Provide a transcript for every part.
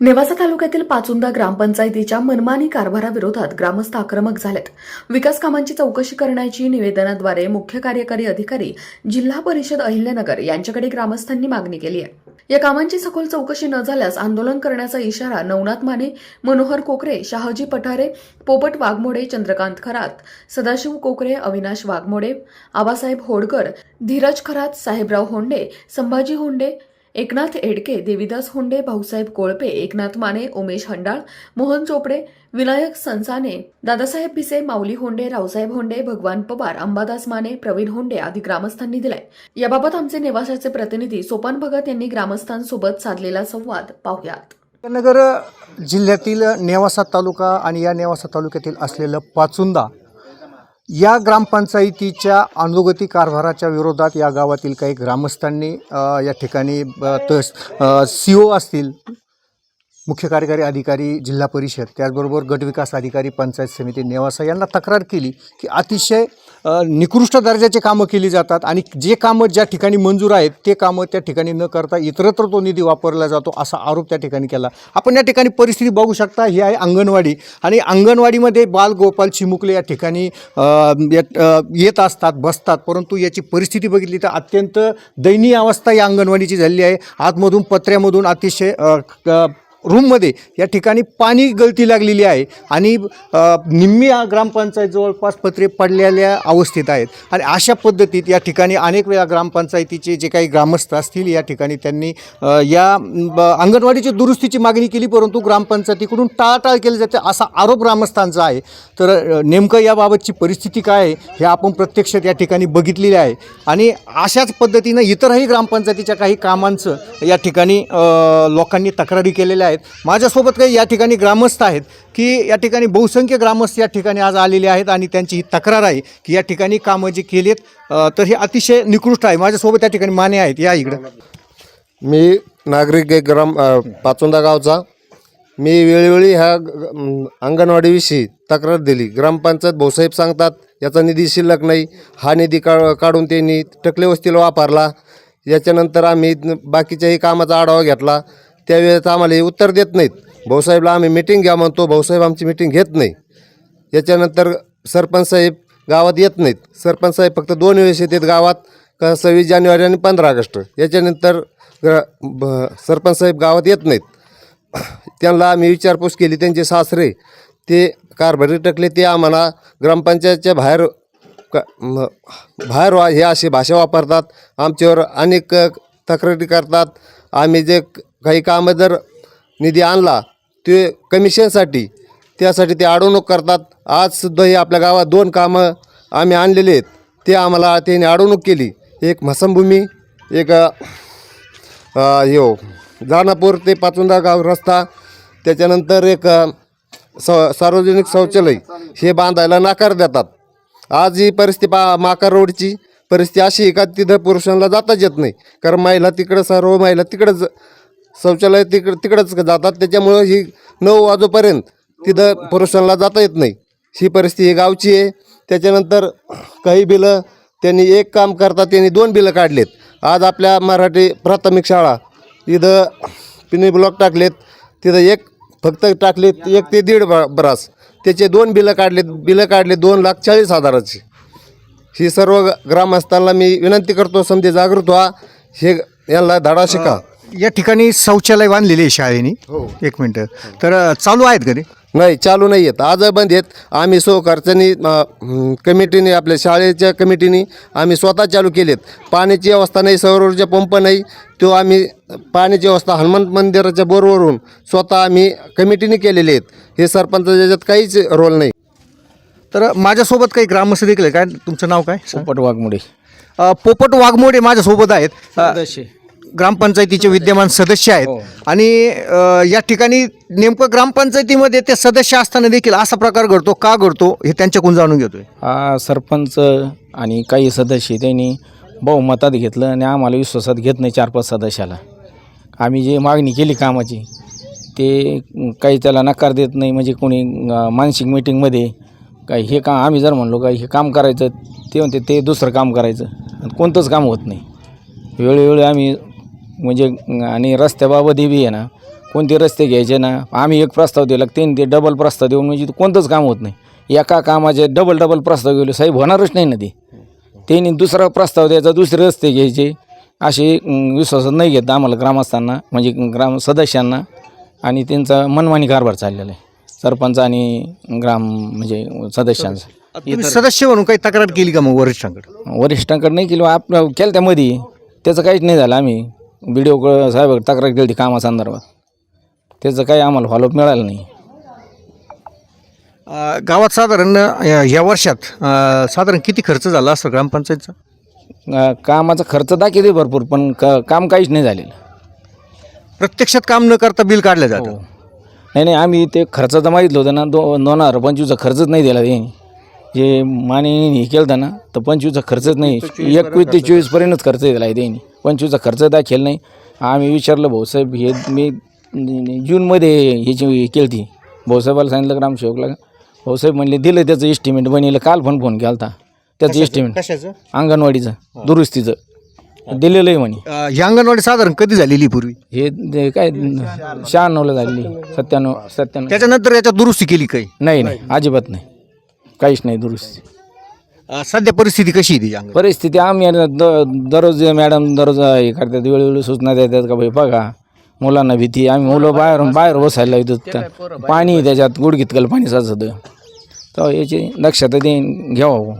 नेवासा तालुक्यातील पाचुंदा ग्रामपंचायतीच्या मनमानी कारभाराविरोधात ग्रामस्थ आक्रमक झालेत. विकास कामांची चौकशी करण्याची निवेदनाद्वारे मुख्य कार्यकारी अधिकारी जिल्हा परिषद अहिल्यानगर यांच्याकडे ग्रामस्थांनी मागणी केली आहे. या कामांची सखोल चौकशी न झाल्यास आंदोलन करण्याचा इशारा नवनाथ माने मनोहर कोकरे शहाजी पठारे पोपट वाघमोडे चंद्रकांत खरात सदाशिव कोकरे अविनाश वाघमोडे आबासाहेब होडकर धीरज खरात साहेबराव होंडे संभाजी होंडे एकनाथ एडके देविदास होंडे भाऊसाहेब कोळपे एकनाथ माने उमेश हंडाळ मोहन चोपडे विनायक संसाने दादासाहेब भिसे माऊली होंडे रावसाहेब होंडे भगवान पवार अंबादास माने प्रवीण होंडे आदी ग्रामस्थांनी दिलाय. याबाबत आमचे नेवाशाचे प्रतिनिधी सोपान भगत यांनी ग्रामस्थांसोबत साधलेला संवाद पाहुयात. नगर जिल्ह्यातील नेवासा तालुका आणि या नेवासा तालुक्यातील असलेलं पाचुंदा या ग्रामपंचायतीच्या अनुगती कारभाराच्या विरोधात या गावातील काही ग्रामस्थांनी या ठिकाणी सी ओ असतील मुख्य कार्यकारी अधिकारी जिल्हा परिषद त्याचबरोबर गटविकास अधिकारी पंचायत समिती नेवासा यांना तक्रार केली की अतिशय निकृष्ट दर्जाचे कामं केली जातात आणि जे कामं ज्या ठिकाणी मंजूर आहेत ते कामं त्या ठिकाणी न करता इतरत्र तो निधी वापरला जातो असा आरोप त्या ठिकाणी केला. आपण या ठिकाणी परिस्थिती बघू शकता ही आहे अंगणवाडी आणि अंगणवाडीमध्ये बाल गोपाल चिमुकले या ठिकाणी येत असतात बसतात परंतु याची परिस्थिती बघितली तर अत्यंत दयनीय अवस्था या अंगणवाडीची झालेली आहे. आतमधून पत्र्यामधून अतिशय रूममध्ये या ठिकाणी पाणी गळती लागलेली आहे आणि निम्मी या ग्रामपंचायत जवळपास पत्रे पडलेल्या अवस्थेत आहेत. आणि अशा पद्धतीत या ठिकाणी अनेक वेळा ग्रामपंचायतीचे जे काही ग्रामस्थ असतील या ठिकाणी त्यांनी या ब, अंगणवाडीची दुरुस्तीची मागणी केली परंतु ग्रामपंचायतीकडून टाळाटाळ केली जाते असा आरोप ग्रामस्थांचा आहे. तर नेमकं याबाबतची परिस्थिती काय आहे हे आपण प्रत्यक्ष या ठिकाणी बघितलेले आहे. आणि अशाच पद्धतीनं इतरही ग्रामपंचायतीच्या काही कामांचं या ठिकाणी लोकांनी तक्रारी केलेल्या आहेत. माझ्यासोबत काही या ठिकाणी ग्रामस्थ आहेत की या ठिकाणी बहुसंख्य ग्रामस्थ या ठिकाणी आज आलेले आहेत आणि त्यांची ही तक्रार आहे की या ठिकाणी कामं जी केली आहेत तर हे अतिशय निकृष्ट आहे. माझ्यासोबत या ठिकाणी माने आहेत. या इकडं. मी नागरिक ग्राम पाचोंदा गावचा. मी वेळोवेळी ह्या अंगणवाडीविषयी तक्रार दिली. ग्रामपंचायत भाऊसाहेब सांगतात याचा निधी शिल्लक नाही. हा निधी का काढून त्यांनी टकले वस्तीला वापरला. याच्यानंतर आम्ही बाकीच्याही कामाचा आढावा घेतला. त्यावेळेस आम्हाला हे उत्तर देत नाहीत. भाऊसाहेबला आम्ही मिटिंग घ्या म्हणतो भाऊसाहेब आमची मिटिंग घेत नाही. याच्यानंतर सरपंच साहेब गावात येत नाहीत. सरपंच साहेब फक्त दोन वेळेस येतात गावात का सव्वीस जानेवारी आणि पंधरा ऑगस्ट. याच्यानंतर ग ब सरपंच साहेब गावात येत नाहीत. त्यांना आम्ही विचारपूस केली त्यांचे सासरे ते कारभारी टकले ते आम्हाला ग्रामपंचायतच्या बाहेर बाहेर वा हे अशी भाषा वापरतात. आमच्यावर अनेक तक्रारी करतात. आम्ही जे काही कामं जर निधी आणला ते कमिशनसाठी त्यासाठी ते अडवणूक करतात. आजसुद्धा हे आपल्या गावात दोन कामं आम्ही आणलेले आहेत. ते आम्हाला त्यांनी अडवणूक केली. एक मसमभूमी एक यो दानापूर ते पाचुंदा गाव रस्ता त्याच्यानंतर एक स सार्वजनिक शौचालय हे बांधायला नकार देतात. आज ही परिस्थिती पा माकार रोडची परिस्थिती अशी आहे का तिथं पुरुषांना जाताच येत नाही. कारण महिला तिकडं सर्व महिला तिकडंच शौचालय तिकड तिकडंच जातात. त्याच्यामुळं ही नऊ वाजोपर्यंत तिथं पुरुषांना जाता येत नाही. ही परिस्थिती ही गावची आहे. त्याच्यानंतर काही बिलं त्यांनी एक काम करतात त्यांनी दोन बिलं काढलेत. आज आपल्या मराठी प्राथमिक शाळा इथं पिनी ब्लॉक टाकलेत. तिथं एक फक्त टाकलेत एक ते दीड ब- त्याचे दोन बिलं काढलेत. बिलं काढले दोन लाख चाळीस हजाराची. ही सर्व ग्रामस्थांना मी विनंती करतो समजे जागृत व्हा. हे यांना धडा शिका. या ठिकाणी शौचालय बांधलेले आहे शाळेने. एक मिनटं. तर चालू आहेत का ते? नाही चालू नाही आहेत. आज बंद आहेत. आम्ही सो खर्चानी कमिटीने आपल्या शाळेच्या कमिटीने आम्ही स्वतः चालू केलेत. पाण्याची व्यवस्था नाही सौर ऊर्जा पंप नाही. तो आम्ही पाण्याची व्यवस्था हनुमान मंदिराच्या बोरवरून स्वतः आम्ही कमिटीने केलेले आहेत. हे सरपंच याच्यात काहीच रोल नाही. तर माझ्यासोबत काही ग्रामस्थ देखील आहे. काय तुमचं नाव काय? पोपट वाघमोडे. पोपट वाघमोडे माझ्यासोबत आहेत. ग्रामपंचायतीचे विद्यमान सदस्य आहेत. हो. आणि या ठिकाणी नेमकं ग्रामपंचायतीमध्ये ते सदस्य असताना देखील असा प्रकार घडतो का घडतो हे त्यांच्याकडून जाणून घेतोय. हा सरपंच आणि काही सदस्य त्यांनी बहुमतात घेतलं आणि आम्हाला विश्वासात घेत नाही चार पाच सदस्याला. आम्ही जे मागणी केली कामाची ते काही त्याला नकार देत नाही म्हणजे कोणी मानसिक मिटिंगमध्ये काही हे काम आम्ही जर म्हणलो का हे काम करायचं ते म्हणते ते दुसरं काम करायचं कोणतंच काम होत नाही. वेळोवेळी आम्ही म्हणजे आणि रस्त्याबाबत बी आहे ना कोणते रस्ते घ्यायचे ना आम्ही एक प्रस्ताव दिला त्यांनी ते डबल प्रस्ताव देऊन म्हणजे कोणतंच काम होत नाही. एका कामाचे डबल डबल प्रस्ताव गेले साहेब होणारच नाही ना ते. त्यांनी दुसरा प्रस्ताव द्यायचा दुसरे रस्ते घ्यायचे असे अं, विश्वासात नाही घेत आम्हाला ग्रामस्थांना म्हणजे ग्राम सदस्यांना आणि त्यांचा मनमानी कारभार चाललेला आहे. सरपंच आणि ग्राम म्हणजे सदस्यांचा. सदस्य म्हणून काही तक्रार केली का मग वरिष्ठांकडे? वरिष्ठांकडे नाही केली आप केलं त्यामध्ये त्याचं काहीच नाही झालं आम्ही. बी डी ओ साहेब तक्रार केली होती कामासंदर्भात. त्याचं काही आम्हाला फॉलोअप मिळालं नाही. अ, गावात साधारण अ, या वर्षात अ, साधारण किती खर्च झाला असं ग्रामपंचायतचा? अं, कामाचा खर्च दाखवते भरपूर पण क काम काहीच नाही झालेलं. प्रत्यक्षात काम न करता बिल काढलं जातं. हो. नाही नाही आम्ही ते खर्चाचं मागितलं होतं ना दो दोन हजार पंचवीसचा खर्चच नाही दिला त्यांनी. जे माने हे केलं होतं ना तर पंचवीसचा खर्चच नाही एकवीस ते चोवीसपर्यंतच खर्च दिला आहे त्यांनी. पंचवीसचा खर्च दाखल नाही. आम्ही विचारलं भाऊसाहेब हे मी जूनमध्ये ह्याची केली ती भाऊसाहेबाला सांगितलं ग्रामसेवकला भाऊसाहेब म्हणले दिलं त्याचं एस्टिमेट बनिलं काल पण फोन केला होता त्याचं एस्टिमेट कशाचं? अंगणवाडीचं दुरुस्तीचं. दिलेलं आहे म्हणे. अ, ही अंगणवाडी साधारण कधी झालेली पूर्वी? हे ते काय शहाण्णवला झालेली सत्त्याण्णव सत्त्याण्णव. त्याच्यानंतर याच्यात दुरुस्ती केली काही? नाही नाही अजिबात नाही. काहीच नाही दुरुस्ती. अ, सध्या परिस्थिती कशी आहे ती अंगणवाडी? परिस्थिती आम्ही आता द दररोज मॅडम दररोज हे करतात वेळोवेळी सूचना देतात का भाई बघा मुलांना भीती आम्ही मुलं बाहेर बाहेर बसायला येतो पाणी त्याच्यात गुडघितकल पाणी साचत. तर याची दक्षता दे घ्यावं.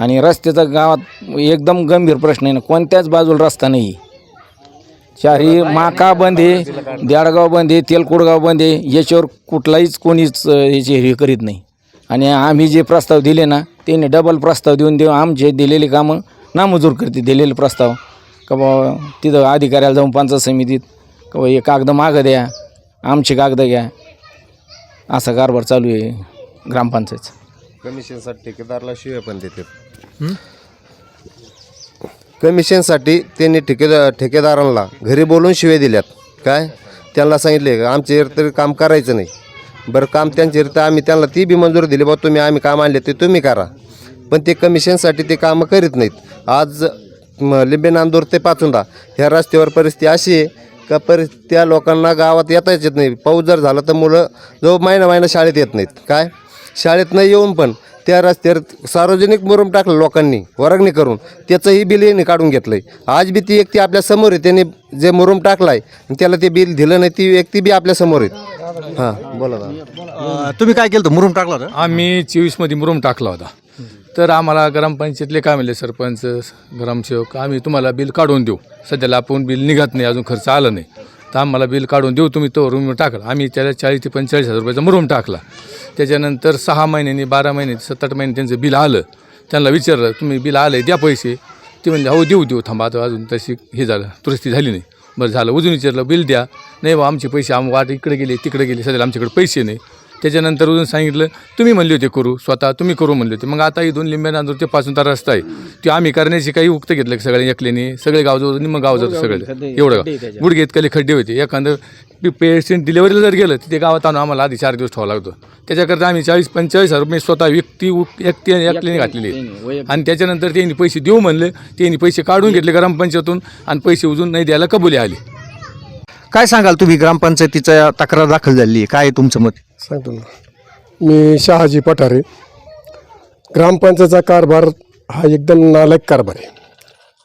आणि रस्त्याचा गावात एकदम गंभीर प्रश्न आहे ना कोणत्याच बाजूला रस्ता नाही. चारही माका बंद आहे देडगाव बंद आहे तेलकुडगाव बंद आहे याच्यावर कुठलाहीच कोणीच अं, याची हे करीत नाही. आणि आम्ही जे प्रस्ताव दिले ना त्यांनी डबल प्रस्ताव देऊन देऊन आमचे दिलेली कामं नामंजूर करते दिलेले प्रस्ताव. का बा तिथं अधिकाऱ्याला जाऊन पंचायत समितीत का बा हे कागद मागं द्या आमचे कागद घ्या. असा कारभार चालू आहे ग्रामपंचायतचा. कमिशनसाठी ठेकेदारला शिव्या पण देतात. कमिशनसाठी त्यांनी ठेकेदार ठेकेदारांना घरी बोलून शिव्या दिल्यात. काय? त्यांना सांगितले इथं तरी काम करायचं नाही. बरं काम त्यांच्या इथं आम्ही त्यांना ती बी मंजुरी दिली बा तुम्ही आम्ही काम आणले ते तुम्ही करा. पण ते कमिशनसाठी ते कामं करीत नाहीत. आज म- लिंबे नांदूर ते पाचुंदा ह्या रस्त्यावर परिस्थिती अशी आहे का परि त्या लोकांना गावात येताच येत नाही. पाऊस जर झाला तर मुलं जो महिना महिना शाळेत येत नाहीत. काय? शाळेत नाही येऊन पण त्या रस्त्यावर सार्वजनिक मुरुम टाकलं लोकांनी वर्गणी करून. त्याचंही बिल यांनी काढून घेतलं आहे आज बी ती व्यक्ती आपल्यासमोर आहे. त्यांनी जे मुरुम टाकला आहे त्याला ते बिल दिलं नाही ती व्यक्ती बी आपल्यासमोर आहे. हां बोला दादा. तुम्ही काय केलं होतं? मुरुम टाकला होता? आम्ही चोवीसमध्ये मुरुम टाकला होता. तर आम्हाला ग्रामपंचायतले काय म्हणले सरपंच ग्रामसेवक आम्ही तुम्हाला बिल काढून देऊ. सध्याला आपण बिल निघत नाही अजून खर्च आला नाही. तर आम्हाला बिल काढून देऊ तुम्ही तो रूम टाकला. आम्ही त्याला चाळीस ते पंचेचाळीस हजार रुपयाचा मुरुम टाकला. त्याच्यानंतर सहा महिन्यांनी बारा महिने सात आठ महिने त्यांचं बिल आलं. त्यांना विचारलं तुम्ही बिल आलं द्या पैसे. ते म्हणले हो देऊ देऊ थांबा आता अजून तशी हे झालं दुरुस्ती झाली नाही. बरं झालं. अजून विचारलं बिल द्या. नाही बा आमचे पैसे आम वाट इकडे गेले तिकडे गेले. सध्याला आमच्याकडे पैसे नाही. त्याच्यानंतर अजून सांगितलं तुम्ही म्हणले होते करू स्वतः तुम्ही करू म्हणले होते. मग आता ही दोन लिंब्या नांदूर ते पासून तर रस्ता आहे. ते आम्ही करण्याची काही उक्त घेतलं सगळे एकलेने? सगळे गाव जाऊ निम्म गाव जातं सगळे. एवढं गाव. गुडघे इतकले खड्डे होते. एखादं पेशंट डिलेवरीला जर गेलं तिथे गावात आणून आम्हाला आधी चार दिवस ठेवावं लागतो. त्याच्याकरता आम्ही चाळीस पंचेचाळीस हजार रुपये स्वतः व्यक्ती एकटी एकल्याने घातलेली. आणि त्याच्यानंतर त्यांनी पैसे देऊ म्हणले. त्यांनी पैसे काढून घेतले ग्रामपंचायतून आणि पैसे उजून नाही द्यायला कबुली आली. काय सांगाल तुम्ही? ग्रामपंचायतीचा तक्रार दाखल झाली आहे. काय आहे तुमचं मत? सांगतो ना. मी शहाजी पठारे. ग्रामपंचायतचा कारभार हा एकदम नालायक कारभार आहे.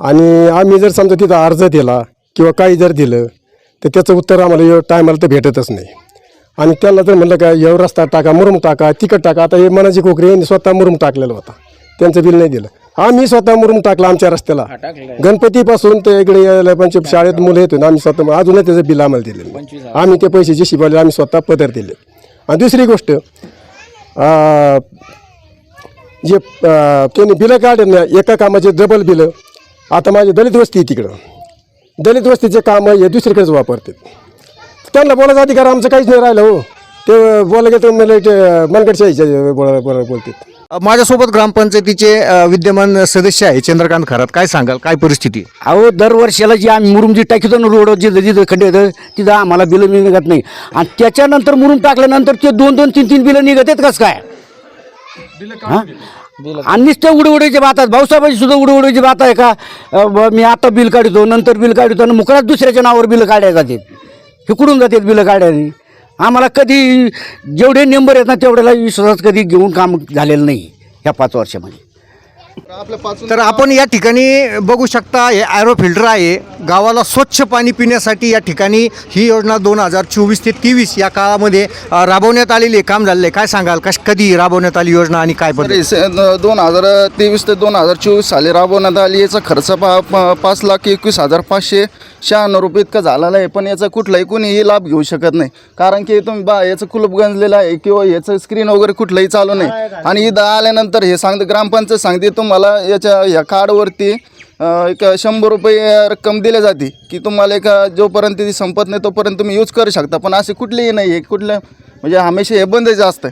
आणि आम्ही जर समजा तिथं अर्ज दिला किंवा काही जर दिलं तर त्याचं उत्तर आम्हाला एवढं टायमाला तर भेटतच नाही. आणि त्याला जर म्हणलं का एवढं रस्ता टाका मुरुम टाका तिकट टाका. आता हे मनाची कोकरी यांनी स्वतः मुरुम टाकलेला होता. त्यांचं बिल नाही दिलं. आम्ही स्वतः मुरुम टाकला आमच्या रस्त्याला. गणपतीपासून ते इकडे यायला पंच शाळेत मुलं येतो आम्ही स्वतः अजूनही त्याचं बिल आम्हाला दिलेलं. आम्ही ते पैसे जे शिकवले आम्ही स्वतः पदर दिले. आणि दुसरी गोष्ट जे त्यांनी बिलं काढले ना एका कामाचे डबल बिलं. आता माझी दलित वस्ती आहे तिकडं. दलित वस्तीचे कामं हे दुसरीकडेच वापरतात. त्यांना बोलायचा अधिकार आमचं काहीच नाही राहिलं हो. ते बोला गेलं मला ते मनगडशाहीच्या बोला बोला बोलतात. माझ्यासोबत ग्रामपंचायतीचे अ, विद्यमान सदस्य आहे चंद्रकांत खरात. काय सांगाल? काय परिस्थिती? अहो दरवर्षाला जी आम्ही मुरुम जी टाकीतो ना रोड जिथं जिथं खड्डे होतं तिथं आम्हाला बिलं निघत नाही. आणि त्याच्यानंतर मुरुम टाकल्यानंतर ते दोन दोन तीन तीन बिलं निघत आहेत कसं काय? हा? आणि नुसतं उडवडीची बात आहे भाऊसाहेबांची सुद्धा उडवडीची बात आहे का? अ, ब- मी आता बिल काढतो नंतर बिल काढतो आणि मुकरात दुसऱ्याच्या नावावर बिल काढायला जातात हे कुठून जातात बिलं काढायला. आम्हाला कधी जेवढे नंबर आहेत ना तेवढ्याला विश्वासात कधी घेऊन काम झालेलं नाही ह्या पाच वर्षामध्ये. तर आपण या ठिकाणी बघू शकता हे ॲरो फिल्टर आहे. गावाला स्वच्छ पाणी पिण्यासाठी या ठिकाणी ही योजना दोन हजार चोवीस ते तेवीस या काळामध्ये राबवण्यात आलेली आहे. काम झालेलं आहे. काय सांगाल? कश कधी राबवण्यात आली योजना आणि काय पद्धत? से- दोन हजार तेवीस ते दोन हजार चोवीस साली राबवण्यात आली. याचा खर्च पा पा- पाच लाख एकवीस हजार पाचशे शहाण्णव रुपये इतका झालेला आहे पण याचा कुठलाही कोणीही लाभ घेऊ शकत नाही. कारण की तुम्ही बा याचं कुलूप गंजलेलं आहे किंवा याचं स्क्रीन वगैरे कुठलंही चालू नाही. आणि इथं आल्यानंतर हे सांगते ग्रामपंचायत सांगते तुम्हाला याच्या या कार्डवरती एक शंभर रुपये रक्कम दिली जाते. की तुम्हाला एक जोपर्यंत ती संपत नाही तोपर्यंत तुम्ही यूज करू शकता. पण असे कुठलेही नाही आहे कुठलं म्हणजे हमेशा हे बंदच असतं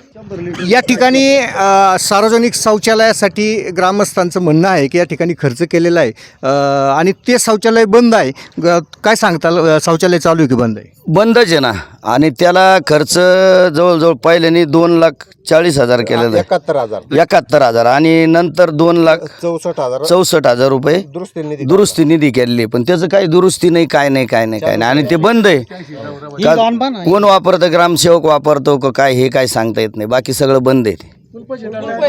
या ठिकाणी अ, सार्वजनिक शौचालयासाठी ग्रामस्थांचं म्हणणं आहे की या ठिकाणी खर्च केलेला आहे. अ, आणि ते शौचालय बंद आहे. ग- काय सांगताल? अ, शौचालय चालू आहे की बंद आहे? बंदच आहे ना. आणि त्याला खर्च जवळजवळ पहिल्याने दोन लाख चाळीस हजार केलेला आहे. एकाहत्तर हजार. एकाहत्तर हजार. आणि नंतर दोन लाख चौसष्ट हजार. चौसष्ट हजार रुपये दुरुस्ती निधी दुरुस्ती निधी केलेली पण त्याचं काही दुरुस्ती नाही काय नाही काय नाही काय नाही. आणि ते बंद आहे. का कोण वापरतं? ग्रामसेवक वापरतो का काय हे काय सांगता येत नाही. बाकी सगळं बंद आहे ते.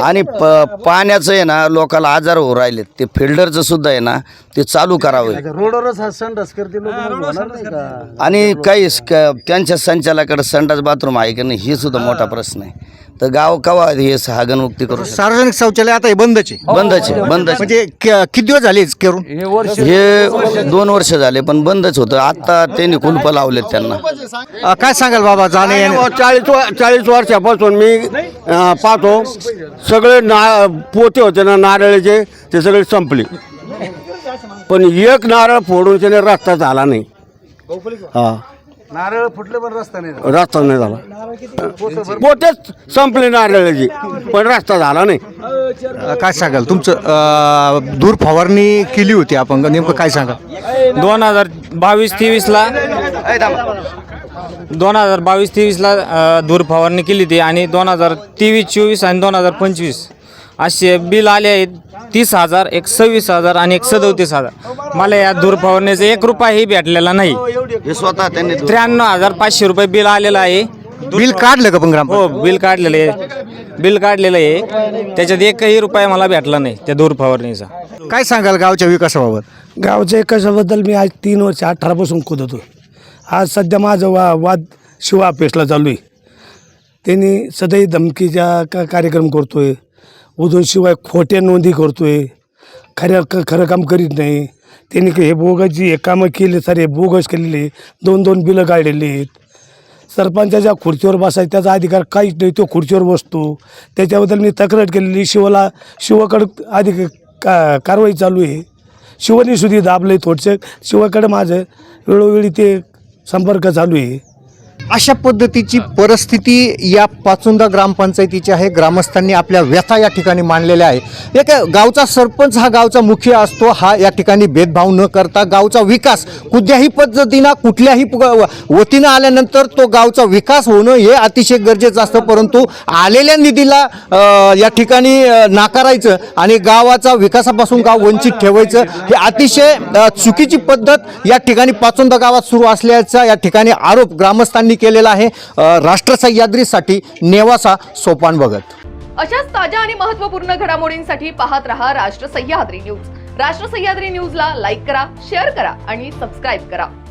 आणि प पाण्याचं आहे ना लोकाला आजार होऊ राहिलेत. ते फिल्डरचं सुद्धा आहे ना ते चालू करावं आणि काही स- क- त्यांच्या संचालकाकडे संडास बाथरूम आहे की नाही हे सुद्धा मोठा प्रश्न आहे. तर गाव कवा हे हागणमुक्ती करू शकतो? सार्वजनिक शौचालय आता हे बंदच. आहे बंदच आहे बंदच. आहे. म्हणजे क- किती दिवस झाले करून? हे दोन वर्ष झाले पण बंदच होतं. आता त्यांनी कुलप लावलेत त्यांना. अ, काय सांगाल बाबा जाणे येणे- चाळीस व- चाळीस वर्षापासून मी अं, पाहतो सगळे ना पोते होते ना नारळाचे ते सगळे संपले. पण एक नारळ फोडून त्याने रस्ता झाला नाही. हा. नारळ फुटले पण रस्ता नाही रस्ता नाही झाला. पोतेच संपले नारळाचे पण रस्ता झाला नाही. काय सांगाल? तुमचं अ, दूर फवारणी केली होती आपण. नेमकं काय सांगाल? दोन हजार बावीस तेवीसला दोन हजार बावीस तेवीसला अ, धूर फवारणी केली ती आणि दोन हजार तेवीस चोवीस आणि दोन हजार पंचवीस असे बिल आले आहेत. तीस हजार एक सव्वीस हजार आणि एक सदोतीस हजार. मला या धूर फवारणीचा एक रुपयाही भेटलेला नाही. हे स्वतः त्यांनी त्र्याण्णव हजार पाचशे रुपये बिल आलेलं आहे. बिल काढलं का पण ग्राम हो बिल काढलेलं आहे. बिल काढलेलं आहे. त्याच्यात एकही रुपया मला भेटला नाही त्या धूर फवारणीचा काय सांगाल गावच्या विकासाबाबत? गावच्या विकासाबद्दल मी आज तीन वर्ष अठरापासून होतो आज सध्या माझं वा वाद शिवा अपेसला चालू आहे. त्यांनी सदैव धमकीचा का कार्यक्रम करतोय. उदोशिवाय खोट्या नोंदी करतो आहे खऱ्या क खरं काम करीत नाही. त्यांनी हे बोगसची हे कामं केले सारे बोगस केलेले दोन दोन बिलं काढलेले आहेत. सरपंचाच्या खुर्चीवर बसायचा त्याचा अधिकार काहीच नाही. तो खुर्चीवर बसतो. त्याच्याबद्दल मी तक्रार केलेली शिवला शिवाकडं अधिक का कारवाई चालू आहे. शिवनी सुधी दाबलं आहे थोडंसं. शिवाकडं माझं वेळोवेळी ते संपर्क चालू आहे. अशा पद्धतीची परिस्थिती या पाचुंदा ग्रामपंचायतीची आहे. ग्रामस्थांनी आपल्या व्यथा या ठिकाणी मांडलेल्या आहे. एक गावचा सरपंच हा गावचा मुख्य असतो. हा या ठिकाणी भेदभाव न करता गावचा विकास कुठल्याही पद्धतीनं कुठल्याही वतीनं आल्यानंतर तो गावचा विकास होणं हे अतिशय गरजेचं असतं. परंतु आलेल्या निधीला या ठिकाणी नाकारायचं आणि गावाचा विकासापासून गाव वंचित ठेवायचं हे अतिशय चुकीची पद्धत या ठिकाणी पाचोंदा गावात सुरू असल्याचा या ठिकाणी आरोप ग्रामस्थांनी केलेला आहे. राष्ट्र सह्याद्रीसाठी नेवासा सोपान भगत अशाच ताज्या आणि महत्त्वपूर्ण घडामोडींसाठी पाहत रहा राष्ट्र सह्याद्री न्यूज. राष्ट्र सह्याद्री न्यूजला लाईक करा शेअर करा आणि सबस्क्राईब करा.